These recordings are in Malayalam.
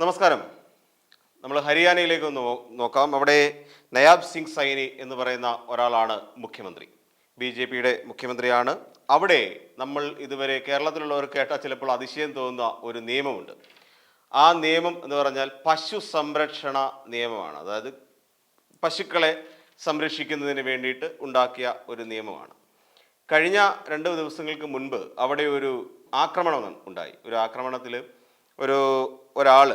നമസ്കാരം. നമ്മൾ ഹരിയാനയിലേക്ക് ഒന്ന് നോക്കാം. അവിടെ നയാബ് സിംഗ് സൈനി എന്ന് പറയുന്ന ഒരാളാണ് മുഖ്യമന്ത്രി. ബി ജെ പിയുടെ മുഖ്യമന്ത്രിയാണ്. അവിടെ നമ്മൾ ഇതുവരെ കേരളത്തിലുള്ളവർ കേട്ടാൽ ചിലപ്പോൾ അതിശയം തോന്നുന്ന ഒരു നിയമമുണ്ട്. ആ നിയമം എന്ന് പറഞ്ഞാൽ പശു സംരക്ഷണ നിയമമാണ്. അതായത് പശുക്കളെ സംരക്ഷിക്കുന്നതിന് വേണ്ടിയിട്ട് ഉണ്ടാക്കിയ ഒരു നിയമമാണ്. കഴിഞ്ഞ രണ്ട് ദിവസങ്ങൾക്ക് മുൻപ് അവിടെ ഒരു ആക്രമണം ഉണ്ടായി. ഒരു ആക്രമണത്തിൽ ഒരു ഒരാൾ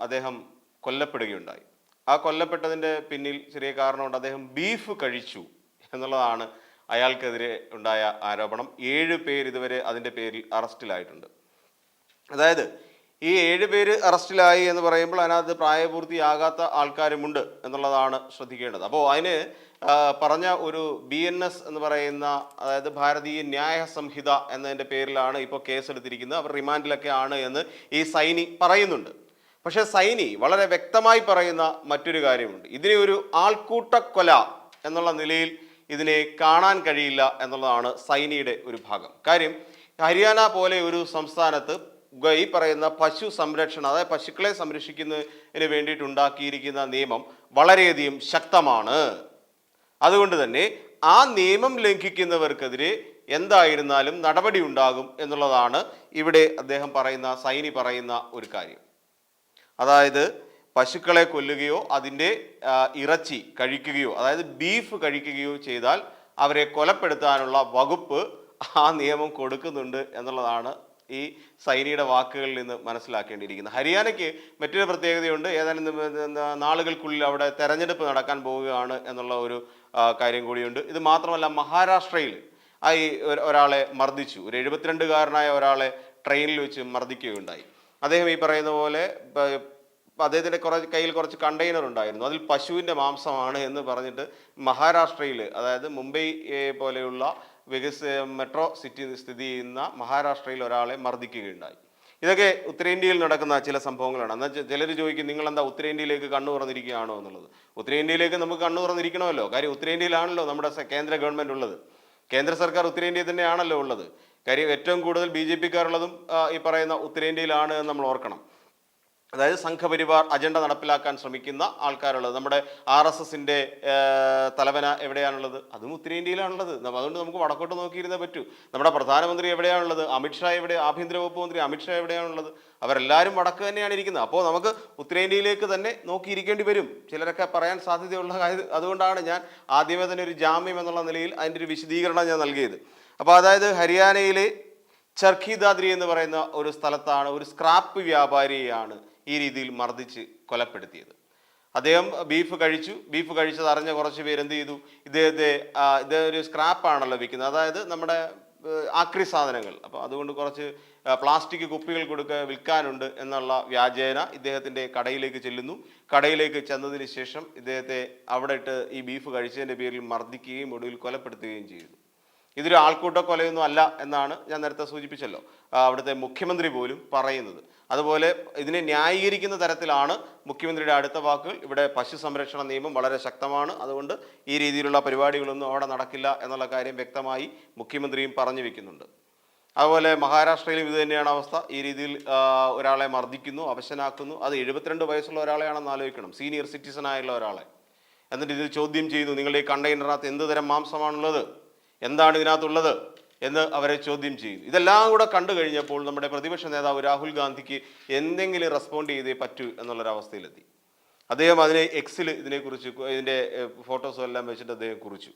അദ്ദേഹം കൊല്ലപ്പെടുകയുണ്ടായി. ആ കൊല്ലപ്പെട്ടതിന്റെ പിന്നിൽ ചെറിയ കാരണമുണ്ട്. അദ്ദേഹം ബീഫ് കഴിച്ചു എന്നുള്ളതാണ് അയാൾക്കെതിരെ ഉണ്ടായ ആരോപണം. ഏഴ് പേർ ഇതുവരെ അതിന്റെ പേരിൽ അറസ്റ്റിലായിട്ടുണ്ട്. അതായത് ഈ ഏഴ് പേര് അറസ്റ്റിലായി എന്ന് പറയുമ്പോൾ അതിനകത്ത് പ്രായപൂർത്തിയാകാത്ത ആൾക്കാരുമുണ്ട് എന്നുള്ളതാണ് ശ്രദ്ധിക്കേണ്ടത്. അപ്പോൾ അതിന് പറഞ്ഞ ഒരു ബി എൻ എസ് എന്ന് പറയുന്ന അതായത് ഭാരതീയ ന്യായ സംഹിത എന്നതിന്റെ പേരിലാണ് ഇപ്പോൾ കേസെടുത്തിരിക്കുന്നത്. അവർ റിമാൻഡിലൊക്കെ ആണ് എന്ന് ഈ സൈനി പറയുന്നുണ്ട്. പക്ഷേ സൈനി വളരെ വ്യക്തമായി പറയുന്ന മറ്റൊരു കാര്യമുണ്ട്. ഇതിനെ ഒരു ആൾക്കൂട്ടക്കൊല എന്നുള്ള നിലയിൽ ഇതിനെ കാണാൻ കഴിയില്ല എന്നുള്ളതാണ് സൈനിയുടെ ഒരു ഭാഗം. കാര്യം ഹരിയാന പോലെ ഒരു സംസ്ഥാനത്ത് ഈ പറയുന്ന പശു സംരക്ഷണം അതായത് പശുക്കളെ സംരക്ഷിക്കുന്നതിന് വേണ്ടിയിട്ട് ഉണ്ടാക്കിയിരിക്കുന്ന നിയമം വളരെയധികം ശക്തമാണ്. അതുകൊണ്ട് തന്നെ ആ നിയമം ലംഘിക്കുന്നവർക്കെതിരെ എന്തായിരുന്നാലും നടപടി ഉണ്ടാകും എന്നുള്ളതാണ് ഇവിടെ അദ്ദേഹം പറയുന്ന സൈനി പറയുന്ന ഒരു കാര്യം. അതായത് പശുക്കളെ കൊല്ലുകയോ അതിന്റെ ഇറച്ചി കഴിക്കുകയോ അതായത് ബീഫ് കഴിക്കുകയോ ചെയ്താൽ അവരെ കൊലപ്പെടുത്താനുള്ള വകുപ്പ് ആ നിയമം കൊടുക്കുന്നുണ്ട് എന്നുള്ളതാണ് ഈ സൈനിയുടെ വാക്കുകളിൽ നിന്ന് മനസ്സിലാക്കേണ്ടിയിരിക്കുന്നത് ഹരിയാനയ്ക്ക് മറ്റൊരു പ്രത്യേകതയുണ്ട്. ഏതാനും നാളുകൾക്കുള്ളിൽ അവിടെ തെരഞ്ഞെടുപ്പ് നടക്കാൻ പോവുകയാണ് എന്നുള്ള ഒരു കാര്യം കൂടിയുണ്ട്. ഇത് മാത്രമല്ല മഹാരാഷ്ട്രയിൽ ആയി ഒരാളെ മർദ്ദിച്ചു. ഒരു എഴുപത്തിരണ്ടുകാരനായ ഒരാളെ ട്രെയിനിൽ വെച്ച് മർദ്ദിക്കുകയുണ്ടായി. അദ്ദേഹം ഈ പറയുന്ന പോലെ അദ്ദേഹത്തിന്റെ കുറച്ച് കയ്യിൽ കുറച്ച് കണ്ടെയ്നർ ഉണ്ടായിരുന്നു. അതിൽ പശുവിന്റെ മാംസമാണ് എന്ന് പറഞ്ഞിട്ട് മഹാരാഷ്ട്രയിൽ അതായത് മുംബൈ പോലെയുള്ള വികസ മെട്രോ സിറ്റി സ്ഥിതി ചെയ്യുന്ന മഹാരാഷ്ട്രയിൽ ഒരാളെ മർദ്ദിക്കുകയുണ്ടായി. ഇതൊക്കെ ഉത്തരേന്ത്യയിൽ നടക്കുന്ന ചില സംഭവങ്ങളാണ്. എന്നാൽ ചിലർ ചോദിക്കും നിങ്ങൾ എന്താ ഉത്തരേന്ത്യയിലേക്ക് കണ്ണു തുറന്നിരിക്കുകയാണോ എന്നുള്ളത്? ഉത്തരേന്ത്യയിലേക്ക് നമുക്ക് കണ്ണു തുറന്നിരിക്കണമല്ലോ. കാര്യം ഉത്തരേന്ത്യയിലാണല്ലോ നമ്മുടെ കേന്ദ്ര ഗവൺമെന്റ് ഉള്ളത്. കേന്ദ്ര സർക്കാർ ഉത്തരേന്ത്യയിൽ തന്നെയാണല്ലോ ഉള്ളത്. കാര്യം ഏറ്റവും കൂടുതൽ ബി ജെ പിക്കാരുള്ളതും ഈ പറയുന്ന ഉത്തരേന്ത്യയിലാണ് നമ്മൾ ഓർക്കണം. അതായത് സംഘപരിവാർ അജണ്ട നടപ്പിലാക്കാൻ ശ്രമിക്കുന്ന ആൾക്കാരുള്ളത്. നമ്മുടെ ആർ എസ് എസിന്റെ തലവന എവിടെയാണുള്ളത്? അതും ഉത്തരേന്ത്യയിലാണുള്ളത്. അതുകൊണ്ട് നമുക്ക് വടക്കോട്ട് നോക്കിയിരുന്നേ പറ്റൂ. നമ്മുടെ പ്രധാനമന്ത്രി എവിടെയാണുള്ളത്? അമിത്ഷാ എവിടെ? ആഭ്യന്തര വകുപ്പ് മന്ത്രി അമിത്ഷാ എവിടെയാണുള്ളത്? അവരെല്ലാവരും വടക്ക് തന്നെയാണ് ഇരിക്കുന്നത്. അപ്പോൾ നമുക്ക് ഉത്തരേന്ത്യയിലേക്ക് തന്നെ നോക്കിയിരിക്കേണ്ടി വരും. ചിലരൊക്കെ പറയാൻ സാധ്യതയുള്ള കാര്യം അതുകൊണ്ടാണ് ഞാൻ ആദ്യമേ തന്നെ ഒരു ജാമ്യം എന്നുള്ള നിലയിൽ അതിന്റെ ഒരു വിശദീകരണം ഞാൻ നൽകിയത്. അപ്പോൾ അതായത് ഹരിയാനയിലെ ചർഖി ദാദ്രി എന്ന് പറയുന്ന ഒരു സ്ഥലത്താണ് ഒരു സ്ക്രാപ്പ് വ്യാപാരിയെയാണ് ഈ രീതിയിൽ മർദ്ദിച്ച് കൊലപ്പെടുത്തിയത്. അദ്ദേഹം ബീഫ് കഴിച്ചു. ബീഫ് കഴിച്ചത് അറിഞ്ഞ കുറച്ച് പേര് എന്ത് ചെയ്തു? ഇദ്ദേഹത്തെ ഇദ്ദേഹം ഒരു സ്ക്രാപ്പാണല്ലോ വിൽക്കുന്നത്. അതായത് നമ്മുടെ ആക്രി സാധനങ്ങൾ. അപ്പോൾ അതുകൊണ്ട് കുറച്ച് പ്ലാസ്റ്റിക് കുപ്പികൾ കൊടുക്ക വിൽക്കാനുണ്ട് എന്നുള്ള വ്യാജേന ഇദ്ദേഹത്തിന്റെ കടയിലേക്ക് ചെല്ലുന്നു. കടയിലേക്ക് ചെന്നതിന് ശേഷം ഇദ്ദേഹത്തെ അവിടെ ഇട്ട് ഈ ബീഫ് കഴിച്ചതിന്റെ പേരിൽ മർദ്ദിക്കുകയും ഒടുവിൽ കൊലപ്പെടുത്തുകയും ചെയ്യുന്നു ഇതൊരു ആൾക്കൂട്ട കൊലയൊന്നും അല്ല എന്നാണ് ഞാൻ നേരത്തെ സൂചിപ്പിച്ചല്ലോ. അവിടുത്തെ മുഖ്യമന്ത്രി പോലും പറയുന്നത്. അതുപോലെ ഇതിനെ ന്യായീകരിക്കുന്ന തരത്തിലാണ് മുഖ്യമന്ത്രിയുടെ അടുത്ത വാക്കുകൾ. ഇവിടെ പശു സംരക്ഷണ നിയമം വളരെ ശക്തമാണ്. അതുകൊണ്ട് ഈ രീതിയിലുള്ള പരിപാടികളൊന്നും അവിടെ നടക്കില്ല എന്നുള്ള കാര്യം വ്യക്തമായി മുഖ്യമന്ത്രിയും പറഞ്ഞു വെക്കുന്നുണ്ട്. അതുപോലെ മഹാരാഷ്ട്രയിലും ഇതുതന്നെയാണ് അവസ്ഥ. ഈ രീതിയിൽ ഒരാളെ മർദ്ദിക്കുന്നു അവശനാക്കുന്നു. അത് എഴുപത്തിരണ്ട് വയസ്സുള്ള ഒരാളെയാണെന്ന് ആലോചിക്കണം. സീനിയർ സിറ്റിസൺ ആയുള്ള ഒരാളെ. എന്നിട്ട് ഇതിൽ ചോദ്യം ചെയ്യുന്നു നിങ്ങളുടെ ഈ കണ്ടെയ്നറിനകത്ത് എന്ത് തരം മാംസമാണുള്ളത്? എന്താണ് ഇതിനകത്തുള്ളത് എന്ന് അവരെ ചോദ്യം ചെയ്യും ഇതെല്ലാം കൂടെ കണ്ടു കഴിഞ്ഞപ്പോൾ നമ്മുടെ പ്രതിപക്ഷ നേതാവ് രാഹുൽ ഗാന്ധിക്ക് എന്തെങ്കിലും റെസ്പോണ്ട് ചെയ്തേ പറ്റൂ എന്നുള്ളൊരവസ്ഥയിലെത്തി. അദ്ദേഹം അതിനെ എക്സിൽ ഇതിനെക്കുറിച്ച് ഇതിന്റെ ഫോട്ടോസും എല്ലാം വെച്ചിട്ട് അദ്ദേഹം കുറിച്ചു.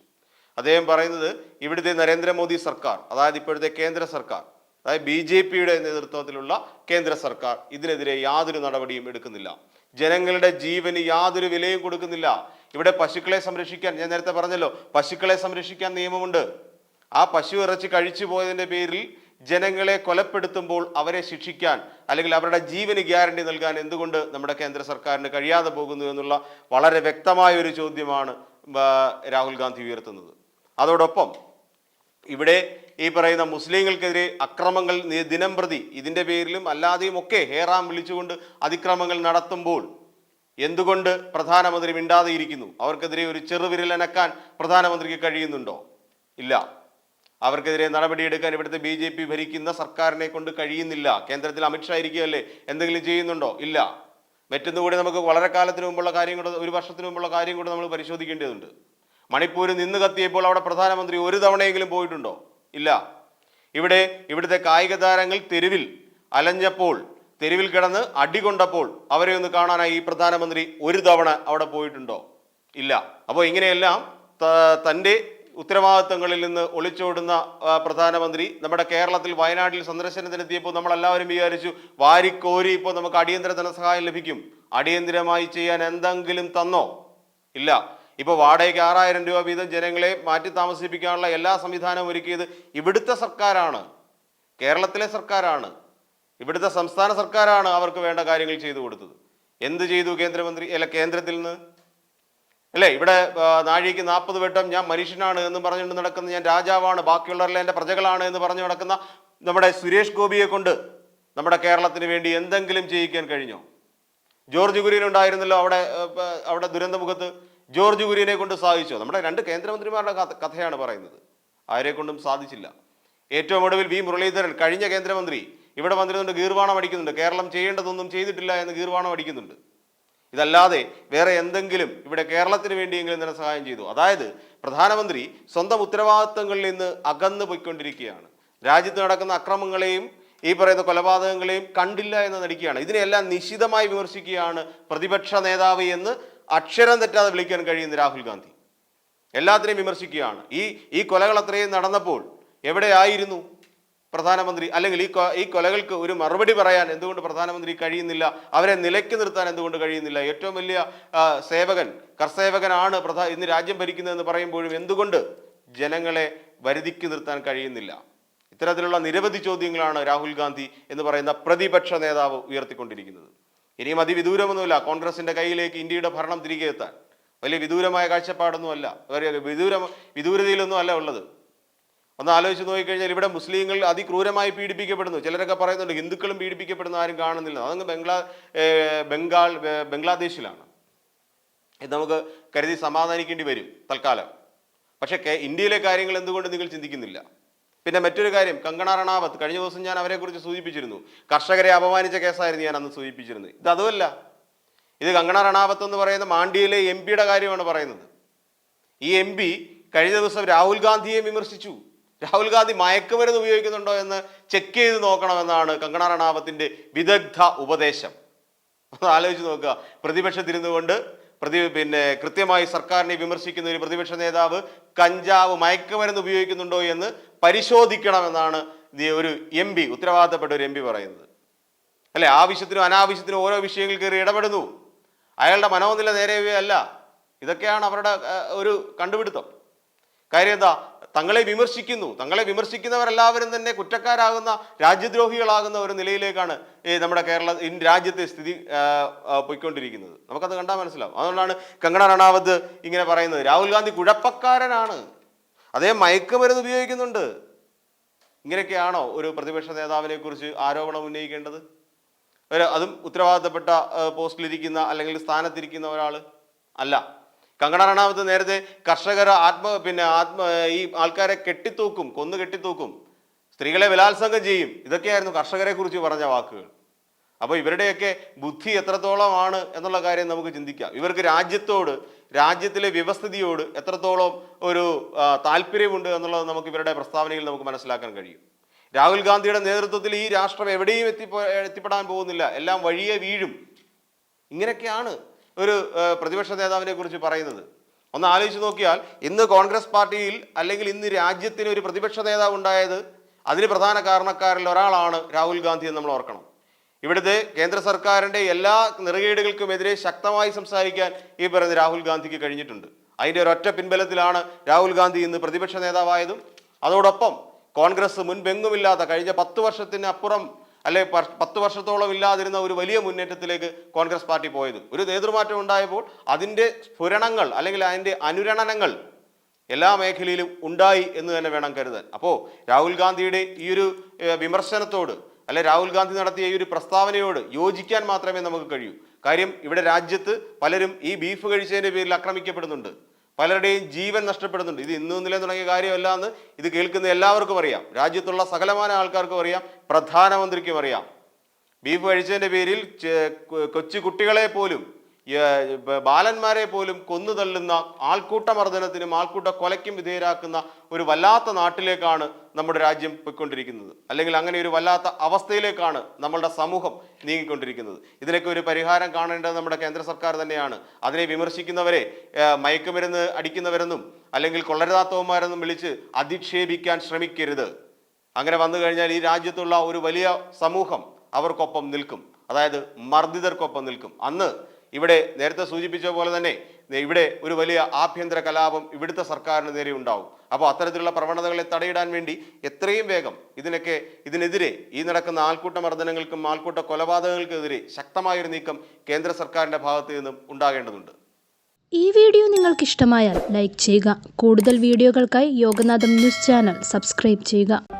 അദ്ദേഹം പറയുന്നത് ഇവിടുത്തെ നരേന്ദ്രമോദി സർക്കാർ അതായത് ഇപ്പോഴത്തെ കേന്ദ്ര സർക്കാർ അതായത് ബി നേതൃത്വത്തിലുള്ള കേന്ദ്ര സർക്കാർ ഇതിനെതിരെ യാതൊരു നടപടിയും എടുക്കുന്നില്ല. ജനങ്ങളുടെ ജീവന് യാതൊരു വിലയും കൊടുക്കുന്നില്ല. ഇവിടെ പശുക്കളെ സംരക്ഷിക്കാൻ ഞാൻ നേരത്തെ പറഞ്ഞല്ലോ പശുക്കളെ സംരക്ഷിക്കാൻ നിയമമുണ്ട്. ആ പശു ഇറച്ചി കഴിച്ചു പോയതിന്റെ പേരിൽ ജനങ്ങളെ കൊലപ്പെടുത്തുമ്പോൾ അവരെ ശിക്ഷിക്കാൻ അല്ലെങ്കിൽ അവരുടെ ജീവന് ഗ്യാരണ്ടി നൽകാൻ എന്തുകൊണ്ട് നമ്മുടെ കേന്ദ്ര സർക്കാരിന് കഴിയാതെ പോകുന്നു എന്നുള്ള വളരെ വ്യക്തമായ ഒരു ചോദ്യമാണ് രാഹുൽ ഗാന്ധി ഉയർത്തുന്നത്. അതോടൊപ്പം ഇവിടെ ഈ പറയുന്ന മുസ്ലിങ്ങൾക്കെതിരെ അക്രമങ്ങൾ ദിനം പ്രതി ഇതിന്റെ പേരിലും അല്ലാതെയും ഒക്കെ ഹേറാം വിളിച്ചുകൊണ്ട് അതിക്രമങ്ങൾ നടത്തുമ്പോൾ എന്തുകൊണ്ട് പ്രധാനമന്ത്രി മിണ്ടാതെ ഇരിക്കുന്നു? അവർക്കെതിരെ ഒരു ചെറുവിരൽ അനക്കാൻ പ്രധാനമന്ത്രിക്ക് കഴിയുന്നുണ്ടോ? ഇല്ല. അവർക്കെതിരെ നടപടിയെടുക്കാൻ ഇവിടുത്തെ ബി ജെ പി ഭരിക്കുന്ന സർക്കാരിനെ കൊണ്ട് കഴിയുന്നില്ല. കേന്ദ്രത്തിൽ അമിത്ഷാ ഇരിക്കുകയല്ലേ? എന്തെങ്കിലും ചെയ്യുന്നുണ്ടോ? ഇല്ല. മറ്റൊന്നുകൂടി നമുക്ക് വളരെ കാലത്തിന് മുമ്പുള്ള കാര്യം കൂടെ ഒരു വർഷത്തിന് മുമ്പുള്ള കാര്യം കൂടെ നമ്മൾ പരിശോധിക്കേണ്ടതുണ്ട്. മണിപ്പൂരിൽ നിന്ന് കത്തിയപ്പോൾ അവിടെ പ്രധാനമന്ത്രി ഒരു തവണയെങ്കിലും പോയിട്ടുണ്ടോ? ഇല്ല. ഇവിടെ ഇവിടുത്തെ കായിക താരങ്ങൾ തെരുവിൽ അലഞ്ഞപ്പോൾ തെരുവിൽ കിടന്ന് അടികൊണ്ടപ്പോൾ അവരെ ഒന്ന് കാണാനായി ഈ പ്രധാനമന്ത്രി ഒരു തവണ അവിടെ പോയിട്ടുണ്ടോ? ഇല്ല. അപ്പോൾ ഇങ്ങനെയെല്ലാം തന്റെ ഉത്തരവാദിത്തങ്ങളിൽ നിന്ന് ഒളിച്ചോടുന്ന പ്രധാനമന്ത്രി നമ്മുടെ കേരളത്തിൽ വയനാട്ടിൽ സന്ദർശനത്തിനെത്തിയപ്പോൾ നമ്മളെല്ലാവരും വിചാരിച്ചു വാരിക്കോരി ഇപ്പോൾ നമുക്ക് അടിയന്തര ധനസഹായം ലഭിക്കും. അടിയന്തരമായി ചെയ്യാൻ എന്തെങ്കിലും തന്നോ? ഇല്ല. ഇപ്പോൾ വാടകയ്ക്ക് ആറായിരം രൂപ വീതം ജനങ്ങളെ മാറ്റി താമസിപ്പിക്കാനുള്ള എല്ലാ സംവിധാനവും ഒരുക്കിയത് ഇവിടുത്തെ സർക്കാരാണ്. കേരളത്തിലെ സർക്കാരാണ്. ഇവിടുത്തെ സംസ്ഥാന സർക്കാരാണ് അവർക്ക് വേണ്ട കാര്യങ്ങൾ ചെയ്തു കൊടുത്തത്. എന്ത് ചെയ്തു കേന്ദ്രമന്ത്രി? അല്ല കേന്ദ്രത്തിൽ നിന്ന്? അല്ലേ ഇവിടെ നാഴിക്ക് നാൽപ്പത് വട്ടം ഞാൻ മനുഷ്യനാണ് എന്ന് പറഞ്ഞുകൊണ്ട് നടക്കുന്ന ഞാൻ രാജാവാണ് ബാക്കിയുള്ളവരെല്ലാം എന്റെ പ്രജകളാണ് എന്ന് പറഞ്ഞു നടക്കുന്ന നമ്മുടെ സുരേഷ് ഗോപിയെ കൊണ്ട് നമ്മുടെ കേരളത്തിന് വേണ്ടി എന്തെങ്കിലും ചെയ്യിക്കാൻ കഴിഞ്ഞോ? ജോർജ് കുര്യൻ ഉണ്ടായിരുന്നല്ലോ അവിടെ അവിടെ ദുരന്തമുഖത്ത്. ജോർജ് കുര്യനെ കൊണ്ട് സാധിച്ചോ? നമ്മുടെ രണ്ട് കേന്ദ്രമന്ത്രിമാരുടെ കഥയാണ് പറയുന്നത്. ആരെ കൊണ്ടും സാധിച്ചില്ല. ഏറ്റവും ഒടുവിൽ വി. മുരളീധരൻ കഴിഞ്ഞ കേന്ദ്രമന്ത്രി ഇവിടെ വന്നിരുന്നുണ്ട് ഗീർവാണം അടിക്കുന്നുണ്ട്. കേരളം ചെയ്യേണ്ടതൊന്നും ചെയ്തിട്ടില്ല എന്ന് ഗീർവാണം അടിക്കുന്നുണ്ട്. ഇതല്ലാതെ വേറെ എന്തെങ്കിലും ഇവിടെ കേരളത്തിന് വേണ്ടിയെങ്കിലും ധനസഹായം ചെയ്തു. അതായത് പ്രധാനമന്ത്രി സ്വന്തം ഉത്തരവാദിത്തങ്ങളിൽ നിന്ന് അകന്നു പോയിക്കൊണ്ടിരിക്കുകയാണ്. രാജ്യത്ത് നടക്കുന്ന അക്രമങ്ങളെയും ഈ പറയുന്ന കൊലപാതകങ്ങളെയും കണ്ടില്ല എന്ന് നടിക്കുകയാണ്. ഇതിനെല്ലാം നിശിതമായി വിമർശിക്കുകയാണ് പ്രതിപക്ഷ നേതാവ് എന്ന് അക്ഷരം തെറ്റാതെ വിളിക്കാൻ കഴിയുന്ന രാഹുൽ ഗാന്ധി. എല്ലാത്തിനെയും വിമർശിക്കുകയാണ്. ഈ ഈ കൊലകൾ അത്രയും നടന്നപ്പോൾ എവിടെയായിരുന്നു പ്രധാനമന്ത്രി? അല്ലെങ്കിൽ ഈ ഈ കൊലകൾക്ക് ഒരു മറുപടി പറയാൻ എന്തുകൊണ്ട് പ്രധാനമന്ത്രി കഴിയുന്നില്ല? അവരെ നിലയ്ക്ക് നിർത്താൻ എന്തുകൊണ്ട് കഴിയുന്നില്ല? ഏറ്റവും വലിയ സേവകൻ കർസേവകനാണ് പ്രധാ ഇന്ന് രാജ്യം ഭരിക്കുന്നതെന്ന് പറയുമ്പോഴും എന്തുകൊണ്ട് ജനങ്ങളെ വരുതിക്ക് നിർത്താൻ കഴിയുന്നില്ല? ഇത്തരത്തിലുള്ള നിരവധി ചോദ്യങ്ങളാണ് രാഹുൽ ഗാന്ധി എന്ന് പറയുന്ന പ്രതിപക്ഷ നേതാവ് ഉയർത്തിക്കൊണ്ടിരിക്കുന്നത്. ഇനിയും അതിവിദൂരമൊന്നുമില്ല. കോൺഗ്രസിന്റെ കയ്യിലേക്ക് ഇന്ത്യയുടെ ഭരണം തിരികെ എത്താൻ. വലിയ വിദൂരമായ കാഴ്ചപ്പാടൊന്നുമല്ല. വിദൂര വിദൂരതയിലൊന്നും അല്ല ഉള്ളത്. ഒന്ന് ആലോചിച്ച് നോക്കിക്കഴിഞ്ഞാൽ ഇവിടെ മുസ്ലിങ്ങൾ അതിക്രൂരമായി പീഡിപ്പിക്കപ്പെടുന്നു. ചിലരൊക്കെ പറയുന്നുണ്ട് ഹിന്ദുക്കളും പീഡിപ്പിക്കപ്പെടുന്ന ആരും കാണുന്നില്ല. അതങ്ങ് ബംഗ്ലാ ബംഗാൾ ബംഗ്ലാദേശിലാണ്. ഇത് നമുക്ക് കരുതി സമാധാനിക്കേണ്ടി വരും തൽക്കാലം. പക്ഷേ ഇന്ത്യയിലെ കാര്യങ്ങൾ എന്തുകൊണ്ട് നിങ്ങൾ ചിന്തിക്കുന്നില്ല? പിന്നെ മറ്റൊരു കാര്യം കങ്കണ റണാവത്ത് കഴിഞ്ഞ ദിവസം ഞാൻ അവരെക്കുറിച്ച് സൂചിപ്പിച്ചിരുന്നു. കർഷകരെ അപമാനിച്ച കേസായിരുന്നു ഞാൻ അന്ന് സൂചിപ്പിച്ചിരുന്നത്. ഇത് അതുമല്ല. ഇത് കങ്കണ റണാവത്ത് എന്ന് പറയുന്ന മാണ്ഡ്യയിലെ എം പിയുടെ കാര്യമാണ് പറയുന്നത്. ഈ എം പി കഴിഞ്ഞ ദിവസം രാഹുൽ ഗാന്ധിയെ വിമർശിച്ചു. രാഹുൽ ഗാന്ധി മയക്കുമരുന്ന് ഉപയോഗിക്കുന്നുണ്ടോ എന്ന് ചെക്ക് ചെയ്ത് നോക്കണമെന്നാണ് കങ്കണ റണാവത്തിന്റെ വിദഗ്ധ ഉപദേശം. ആലോചിച്ച് നോക്കുക. പ്രതിപക്ഷത്തിരുന്നു കൊണ്ട് പ്രതി പിന്നെ കൃത്യമായി സർക്കാരിനെ വിമർശിക്കുന്ന ഒരു പ്രതിപക്ഷ നേതാവ് കഞ്ചാവ് മയക്കുമരുന്ന് ഉപയോഗിക്കുന്നുണ്ടോ എന്ന് പരിശോധിക്കണമെന്നാണ് ഒരു എം പി ഉത്തരവാദിത്തപ്പെട്ട ഒരു എം പി പറയുന്നത്. അല്ലെ? ആവശ്യത്തിനും അനാവശ്യത്തിനും ഓരോ വിഷയങ്ങൾ കയറി ഇടപെടുന്നു. അയാളുടെ മനോനില നേരെയല്ല ഇതൊക്കെയാണ് അവരുടെ ഒരു കണ്ടുപിടുത്തം. കാര്യം എന്താ? തങ്ങളെ വിമർശിക്കുന്നു. തങ്ങളെ വിമർശിക്കുന്നവരെല്ലാവരും തന്നെ കുറ്റക്കാരാകുന്ന രാജ്യദ്രോഹികളാകുന്ന ഒരു നിലയിലേക്കാണ് ഈ നമ്മുടെ കേരള രാജ്യത്തെ സ്ഥിതി പോയിക്കൊണ്ടിരിക്കുന്നത്. നമുക്കത് കണ്ടാൽ മനസ്സിലാവും. അതുകൊണ്ടാണ് കങ്കണ റണാവത്ത് ഇങ്ങനെ പറയുന്നത്. രാഹുൽ ഗാന്ധി കുഴപ്പക്കാരനാണ്. അതേ മയക്കുമരുന്ന് ഉപയോഗിക്കുന്നുണ്ട്. ഇങ്ങനെയൊക്കെയാണോ ഒരു പ്രതിപക്ഷ നേതാവിനെ കുറിച്ച് ആരോപണം ഉന്നയിക്കേണ്ടത്? ഒരു അതും ഉത്തരവാദിത്തപ്പെട്ട പോസ്റ്റിലിരിക്കുന്ന അല്ലെങ്കിൽ സ്ഥാനത്തിരിക്കുന്ന ഒരാൾ അല്ല. കങ്കണ റണാവത്ത് നേരത്തെ കർഷകർ ആത്മ പിന്നെ ആത്മ ഈ ആൾക്കാരെ കെട്ടിത്തൂക്കും കൊന്നു കെട്ടിത്തൂക്കും സ്ത്രീകളെ ബലാത്സംഗം ചെയ്യും. ഇതൊക്കെയായിരുന്നു കർഷകരെ കുറിച്ച് പറഞ്ഞ വാക്കുകൾ. അപ്പോൾ ഇവരുടെയൊക്കെ ബുദ്ധി എത്രത്തോളമാണ് എന്നുള്ള കാര്യം നമുക്ക് ചിന്തിക്കാം. ഇവർക്ക് രാജ്യത്തോട് രാജ്യത്തിലെ വ്യവസ്ഥിതിയോട് എത്രത്തോളം ഒരു താല്പര്യമുണ്ട് എന്നുള്ളത് നമുക്ക് ഇവരുടെ പ്രസ്താവനയിൽ നമുക്ക് മനസ്സിലാക്കാൻ കഴിയും. രാഹുൽ ഗാന്ധിയുടെ നേതൃത്വത്തിൽ ഈ രാഷ്ട്രം എവിടെയും എത്തിപ്പോ എത്തിപ്പെടാൻ പോകുന്നില്ല. എല്ലാം വഴിയെ വീഴും. ഇങ്ങനെയൊക്കെയാണ് ഒരു പ്രതിപക്ഷ നേതാവിനെ കുറിച്ച് പറയുന്നത്. ഒന്ന് ആലോചിച്ച് നോക്കിയാൽ ഇന്ന് കോൺഗ്രസ് പാർട്ടിയിൽ അല്ലെങ്കിൽ ഇന്ന് രാജ്യത്തിന് ഒരു പ്രതിപക്ഷ നേതാവ് ഉണ്ടായത് അതിന് പ്രധാന കാരണക്കാരിൽ ഒരാളാണ് രാഹുൽ ഗാന്ധി എന്ന് നമ്മൾ ഓർക്കണം. ഇവിടുത്തെ കേന്ദ്ര സർക്കാരിന്റെ എല്ലാ നിറകേടുകൾക്കുമെതിരെ ശക്തമായി സംസാരിക്കാൻ ഈ പറയുന്ന രാഹുൽ ഗാന്ധിക്ക് കഴിഞ്ഞിട്ടുണ്ട്. അതിന്റെ ഒരൊറ്റ പിൻബലത്തിലാണ് രാഹുൽ ഗാന്ധി ഇന്ന് പ്രതിപക്ഷ നേതാവായതും. അതോടൊപ്പം കോൺഗ്രസ് മുൻപെങ്ങുമില്ലാത്ത കഴിഞ്ഞ പത്ത് വർഷത്തിന് അപ്പുറം അല്ലെ പത്ത് വർഷത്തോളം ഇല്ലാതിരുന്ന ഒരു വലിയ മുന്നേറ്റത്തിലേക്ക് കോൺഗ്രസ് പാർട്ടി പോയത്. ഒരു നേതൃമാറ്റം ഉണ്ടായപ്പോൾ അതിന്റെ സ്ഫുരണങ്ങൾ അല്ലെങ്കിൽ അതിന്റെ അനുരണനങ്ങൾ എല്ലാ മേഖലയിലും ഉണ്ടായി എന്ന് തന്നെ വേണം കരുതാൻ. അപ്പോൾ രാഹുൽ ഗാന്ധിയുടെ ഈ ഒരു വിമർശനത്തോട് അല്ലെ രാഹുൽ ഗാന്ധി നടത്തിയ ഈ ഒരു പ്രസ്താവനയോട് യോജിക്കാൻ മാത്രമേ നമുക്ക് കഴിയൂ. കാര്യം ഇവിടെ രാജ്യത്ത് പലരും ഈ ബീഫ് കഴിച്ചതിന്റെ പേരിൽ ആക്രമിക്കപ്പെടുന്നുണ്ട്. പലരുടെയും ജീവൻ നഷ്ടപ്പെടുന്നുണ്ട്. ഇത് ഇന്നും ഇന്നലെ തുടങ്ങിയ കാര്യമല്ല എന്ന് ഇത് കേൾക്കുന്ന എല്ലാവർക്കും അറിയാം. രാജ്യത്തുള്ള സകലമാന ആൾക്കാർക്കും അറിയാം. പ്രധാനമന്ത്രിക്കും അറിയാം. ബീഫ് കഴിച്ചതിന്റെ പേരിൽ കൊച്ചു കുട്ടികളെ പോലും ബാലന്മാരെ പോലും കൊന്നു തള്ളുന്ന ആൾക്കൂട്ട മർദ്ദനത്തിനും ആൾക്കൂട്ട കൊലയ്ക്കും വിധേയരാക്കുന്ന ഒരു വല്ലാത്ത നാട്ടിലേക്കാണ് നമ്മുടെ രാജ്യം പോയിക്കൊണ്ടിരിക്കുന്നത്. അല്ലെങ്കിൽ അങ്ങനെ ഒരു വല്ലാത്ത അവസ്ഥയിലേക്കാണ് നമ്മളുടെ സമൂഹം നീങ്ങിക്കൊണ്ടിരിക്കുന്നത്. ഇതിനൊക്കെ ഒരു പരിഹാരം കാണേണ്ടത് നമ്മുടെ കേന്ദ്ര സർക്കാർ തന്നെയാണ്. അതിനെ വിമർശിക്കുന്നവരെ മയക്കുമരുന്ന് അടിക്കുന്നവരെന്നും അല്ലെങ്കിൽ കൊള്ളരുതാത്തവന്മാരെന്നും വിളിച്ച് അധിക്ഷേപിക്കാൻ ശ്രമിക്കരുത്. അങ്ങനെ വന്നു കഴിഞ്ഞാൽ ഈ രാജ്യത്തുള്ള ഒരു വലിയ സമൂഹം അവർക്കൊപ്പം നിൽക്കും. അതായത് മർദ്ദിതർക്കൊപ്പം നിൽക്കും. അന്ന് ഇവിടെ നേരത്തെ സൂചിപ്പിച്ച പോലെ തന്നെ ഇവിടെ ഒരു വലിയ ആഭ്യന്തര കലാപം ഇവിടുത്തെ സർക്കാരിന് നേരെ ഉണ്ടാവും. അപ്പോൾ അത്തരത്തിലുള്ള പ്രവണതകളെ തടയിടാൻ വേണ്ടി എത്രയും വേഗം ഇതിനൊക്കെ ഇതിനെതിരെ ഈ നടക്കുന്ന ആൾക്കൂട്ട മർദ്ദനങ്ങൾക്കും ആൾക്കൂട്ട കൊലപാതകങ്ങൾക്കെതിരെ ശക്തമായൊരു നീക്കം കേന്ദ്ര സർക്കാരിന്റെ ഭാഗത്തു നിന്നും ഉണ്ടാകേണ്ടതുണ്ട്. ഈ വീഡിയോ നിങ്ങൾക്ക് ഇഷ്ടമായാൽ ലൈക്ക് ചെയ്യുക. കൂടുതൽ വീഡിയോകൾക്കായി യോഗനാഥം ന്യൂസ് ചാനൽ സബ്സ്ക്രൈബ് ചെയ്യുക.